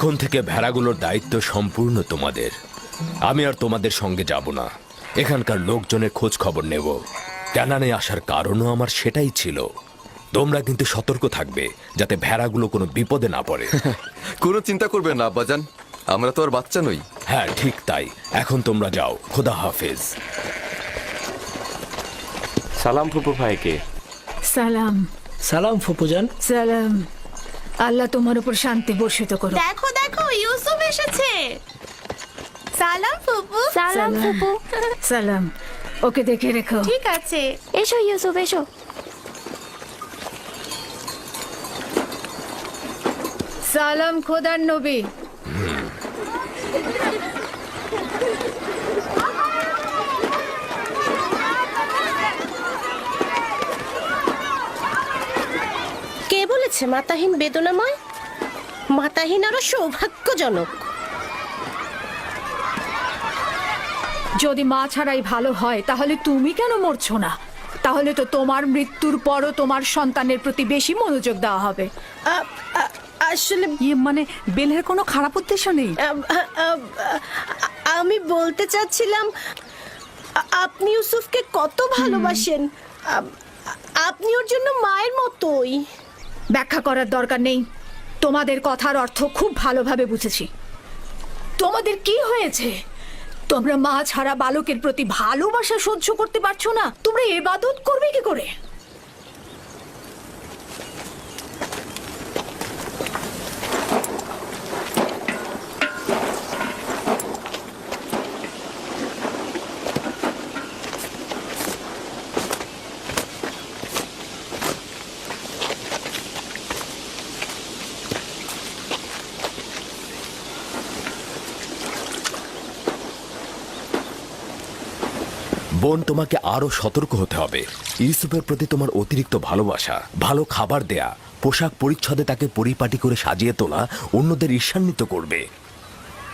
এখন থেকে ভেড়াগুলোর দায়িত্ব সম্পূর্ণ তোমাদের। আমি আর তোমাদের সঙ্গে যাব না। এখানকার লোকজনের খোঁজ খবর নেব। ক্যানানে আসার কারণও আমার সেটাই ছিল। তোমরা কিন্তু সতর্ক থাকবে যাতে ভেড়াগুলো কোনো বিপদে না পড়ে। কোনো চিন্তা করবে না আব্বাজান। আমরা তো আর বাচ্চা নই। হ্যাঁ ঠিক তাই। এখন তোমরা যাও। খোদা হাফেজ। সালাম ফুপু ভাইকে। সালাম। সালাম ফুপুজান সালাম। আল্লাহ তোমার উপর শান্তি বর্ষিত করো দেখো দেখো ইউসুফ এসেছে। সালাম ফুপু। সালাম ফুপু। সালাম। ওকে দেখে রেখো। ঠিক আছে। এসো ইউসুফ এসো। সালাম খোদার নবী। কে মাতাহীন বেদনাময়? মাতাহীন আরও সৌভাগ্যজনক। যদি মা ছাড়াই ভালো হয় তাহলে তুমি কেন মরছো না? তাহলে তো তোমার মৃত্যুর পরও তোমার সন্তানের প্রতি বেশি মনোযোগ দেওয়া হবে। আসলে ইয়ে মানে বেলের কোনো খারাপ উদ্দেশ্য নেই? আমি বলতে চাচ্ছিলাম আপনি ইউসুফকে কত ভালোবাসেন? আপনি ওর জন্য মায়ের মতোই। ব্যাখ্যা করার দরকার নেই। তোমাদের কথার অর্থ খুব ভালোভাবে বুঝেছি। তোমাদের কি হয়েছে? তোমরা মা ছাড়া বালকের প্রতি ভালোবাসা সহ্য করতে পারছ না। তোমরা এবাদত করবে কি করে? বোন তোমাকে আরও সতর্ক হতে হবে। ইউসুফের প্রতি তোমার অতিরিক্ত ভালোবাসা, ভালো খাবার দেয়া, পোশাক পরিচ্ছদে তাকে পরিপাটি করে সাজিয়ে তোলা অন্যদের ঈর্ষান্বিত করবে।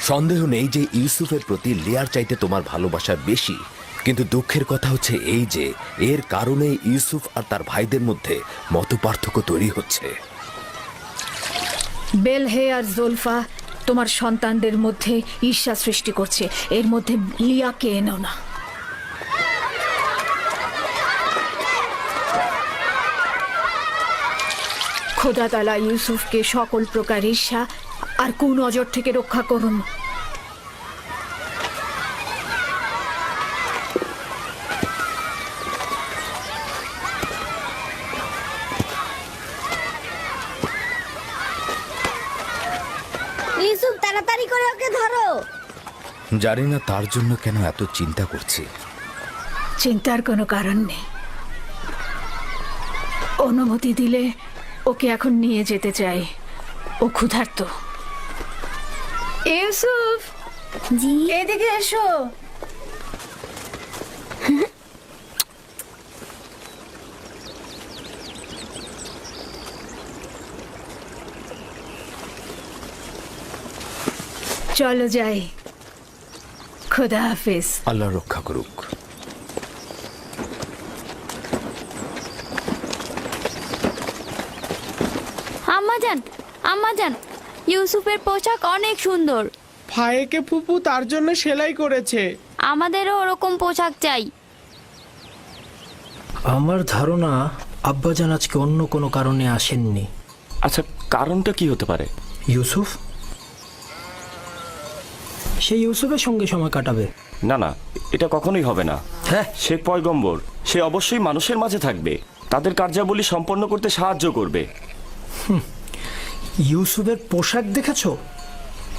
সন্দেহ নেই যে ইউসুফের প্রতি লেয়ার চাইতে তোমার ভালোবাসা বেশি, কিন্তু দুঃখের কথা হচ্ছে এই যে, এর কারণে ইউসুফ আর তার ভাইদের মধ্যে মত তৈরি হচ্ছে। বেলহে আর জোলফা তোমার সন্তানদের মধ্যে ঈর্ষা সৃষ্টি করছে। এর মধ্যে লিয়াকে এনো না। খোদা তালা ইউসুফকে সকল প্রকার ঈর্ষা আর কুনজর থেকে রক্ষা করুন। ইউসুফ তাড়াতাড়ি করে ওকে ধরো। জানি না তার জন্য কেন এত চিন্তা করছি। চিন্তার কোনো কারণ নেই। অনুমতি দিলে ওকে এখন নিয়ে যেতে চাই। ও ক্ষুধার্ত। ইউসুফ! জি? এদিকে এসো। চলো যাই। খোদা হাফিজ। আল্লাহ রক্ষা করুক। আম্মাজান আম্মাজান ইউসুফের পোশাক অনেক সুন্দর। ভাইকে ফুপু তার জন্য সেলাই করেছে। আমাদেরও ওরকম পোশাক চাই। আমার ধারণা আব্বাজান আজকে অন্য কোনো কারণে আসেননি। আচ্ছা কারণটা কি হতে পারে? ইউসুফ? সে ইউসুফের সঙ্গে সময় কাটাবে। না না এটা কখনোই হবে না। হ্যাঁ। সে পয়গম্বর সে অবশ্যই মানুষের মাঝে থাকবে। তাদের কার্যাবলী সম্পন্ন করতে সাহায্য করবে। ইউসুফের পোশাক দেখেছ?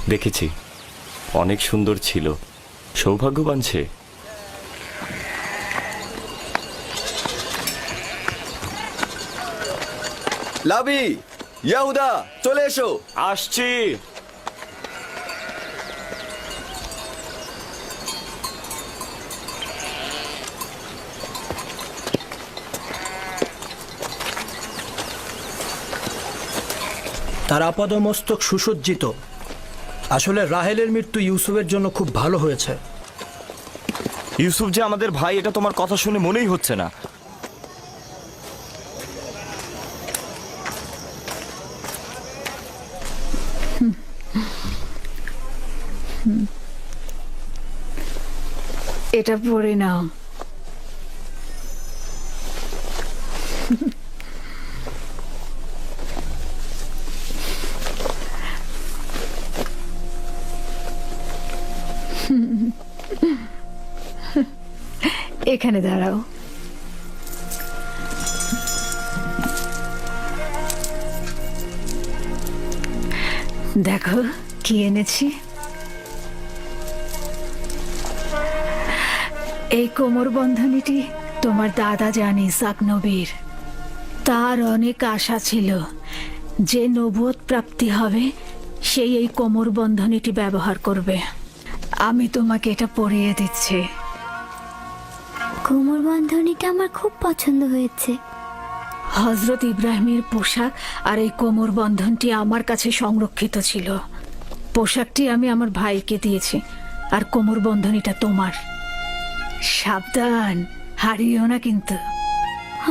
দেখেছি। অনেক সুন্দর ছিল। সৌভাগ্যবান সে। লাবি ইয়াহুদা চলে এসো। আসছি। তার আপাদ মস্তক সুসজ্জিত। আসলে রাহেলের মৃত্যু ইউসুফের জন্য খুব ভালো হয়েছে। ইউসুফ যে আমাদের ভাই এটা তোমার কথা শুনে মনেই হচ্ছে না। এটা পরে নাও। এখানে দাঁড়াও। দেখো, কি এনেছি? এই কোমর বন্ধনীটি তোমার দাদা জানি নবীর তার অনেক আশা ছিল যে নবুয়ত প্রাপ্তি হবে, সেই এই কোমর বন্ধনীটি ব্যবহার করবে। আমি তোমাকে এটা পরিয়ে দিচ্ছি। কোমর বন্ধনীটা আমার খুব পছন্দ হয়েছে। হজরত ইব্রাহিমের পোশাক আর এই কোমর বন্ধনটি আমার কাছে সংরক্ষিত ছিল। পোশাকটি আমি আমার ভাইকে দিয়েছি আর কোমর বন্ধনীটা তোমার। সাবধান হারিও না কিন্তু।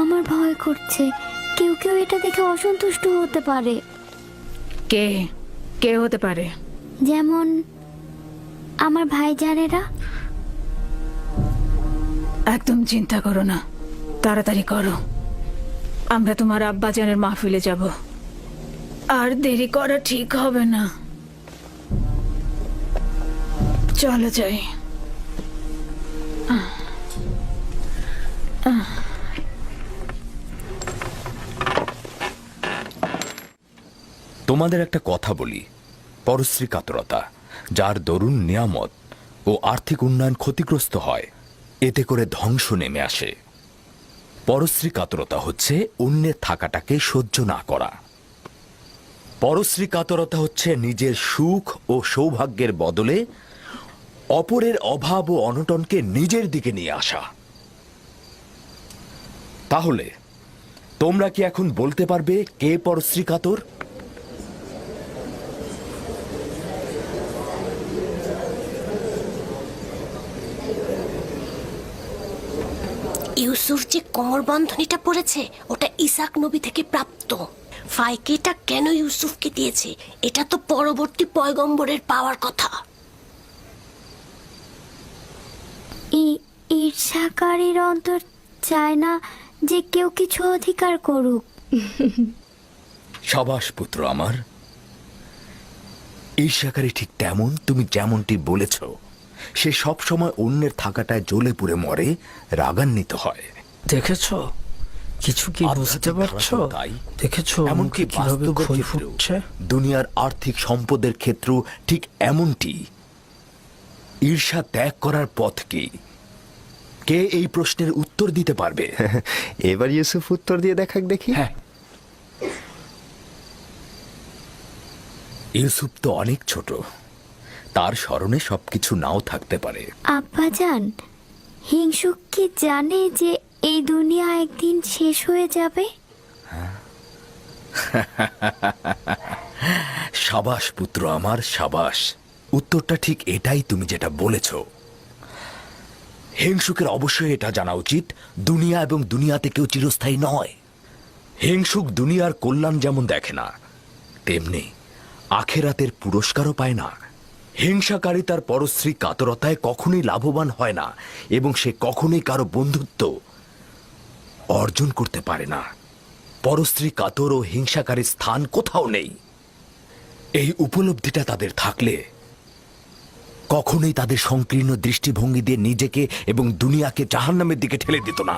আমার ভয় করছে কেউ কেউ এটা দেখে অসন্তুষ্ট হতে পারে। কে? কে হতে পারে? যেমন আমার ভাই ভাইজানেরা। একদম চিন্তা করো না। তাড়াতাড়ি করো। আমরা তোমার আব্বাজানের মাহফিলে যাব। আর দেরি করা ঠিক হবে না। চলো যাই। তোমাদের একটা কথা বলি। পরশ্রী কাতরতা, যার দরুন নিয়ামত ও আর্থিক উন্নয়ন ক্ষতিগ্রস্ত হয়। এতে করে ধ্বংস নেমে আসে। পরশ্রী কাতরতা হচ্ছে অন্যের থাকাটাকে সহ্য না করা। পরশ্রী কাতরতা হচ্ছে নিজের সুখ ও সৌভাগ্যের বদলে অপরের অভাব ও অনটনকে নিজের দিকে নিয়ে আসা। তাহলে, তোমরা কি এখন বলতে পারবে কে পরশ্রী কাতর ইউসুফ যে কোমর বন্ধনীটা পড়েছে ওটা ইসাক নবী থেকে প্রাপ্ত। ফাইকে এটা কেন ইউসুফকে দিয়েছে এটা তো পরবর্তী পয়গম্বরের পাওয়ার কথা। ঈর্ষাকারীর অন্তর চায় না যে কেউ কিছু অধিকার করুক। সাবাস পুত্র আমার ঈর্ষাকারী ঠিক তেমন তুমি যেমনটি বলেছ সে সব সময় অন্যের থাকাটায় জ্বলে পুড়ে মরে রাগান্বিত হয়। দেখেছ? কিছু কি বুঝতে পারছ। দেখেছ এমনকি কীভাবে বাস্তবের ফুটছে? দুনিয়ার আর্থিক সম্পদের ক্ষেত্র ঠিক এমনটি। ঈর্ষা ত্যাগ করার পথ কি কে এই প্রশ্নের উত্তর দিতে পারবে? এবার ইউসুফ উত্তর দিয়ে দেখাক দেখি। হ্যাঁ। ইউসুফ তো অনেক ছোট। তার স্মরণে সবকিছু নাও থাকতে পারে। আব্বাজান হিংসুক কি জানে যে এই দুনিয়া একদিন শেষ হয়ে যাবে? সাবাস, পুত্র আমার, সাবাস। উত্তরটা ঠিক এটাই তুমি যেটা বলেছ। হিংসুকের অবশ্যই এটা জানা উচিত, দুনিয়া এবং দুনিয়াতে কেউ চিরস্থায়ী নয়। হিংসুক দুনিয়ার কল্যাণ যেমন দেখে না, তেমনি আখেরাতের পুরস্কারও পায় না। হিংসাকারী তার পরশ্রী কাতরতায় কখনোই লাভবান হয় না, এবং সে কখনোই কারও বন্ধুত্ব অর্জন করতে পারে না। পরস্ত্রী কাতর ও হিংসাকারী স্থান কোথাও নেই। এই উপলব্ধিটা তাদের থাকলে কখনোই তাদের সংকীর্ণ দৃষ্টিভঙ্গি দিয়ে নিজেকে এবং দুনিয়াকে জাহান্নামের দিকে ঠেলে দিত না।